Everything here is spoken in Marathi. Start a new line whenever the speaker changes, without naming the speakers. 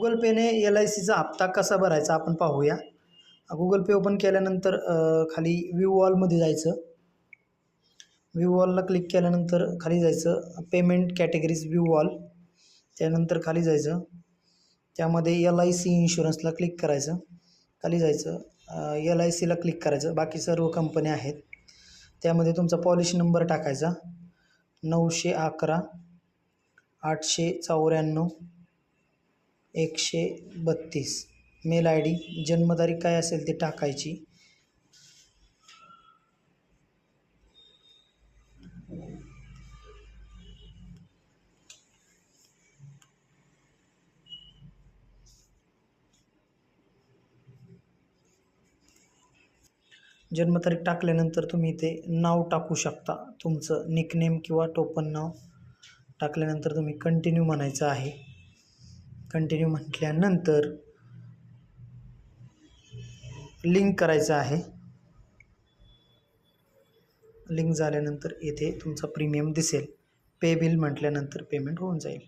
गुगल पेने एल आय सीचा हप्ता कसा भरायचा आपण पाहूया. गुगल पे ओपन केल्यानंतर खाली व्यू वॉलमध्ये जायचं. व्यू वॉलला क्लिक केल्यानंतर खाली जायचं. पेमेंट कॅटेगरीज व्यू वॉल त्यानंतर खाली जायचं. त्यामध्ये एल आय सी इन्शुरन्सला क्लिक करायचं. खाली जायचं. एल आय सीला क्लिक करायचं. बाकी सर्व कंपन्या आहेत. त्यामध्ये तुमचा पॉलिसी नंबर टाकायचा. नऊशे अकरा आठशे चौऱ्याण्णव एकशे बत्तीस. मेल आय डी जन्मतारीख काय असेल ते टाकायची. जन्मतारीख टाकल्यानंतर तुम्ही इथे नाव टाकू शकता. तुमचं निकनेम किंवा टोपण नाव टाकल्यानंतर तुम्ही कंटिन्यू म्हणायचं आहे. कंटिन्यू म्हटल्यानंतर लिंक करायचं आहे. लिंक झाल्यानंतर येथे तुमचा प्रीमियम दिसेल. पे बिल म्हटल्यानंतर पेमेंट होऊन जाईल.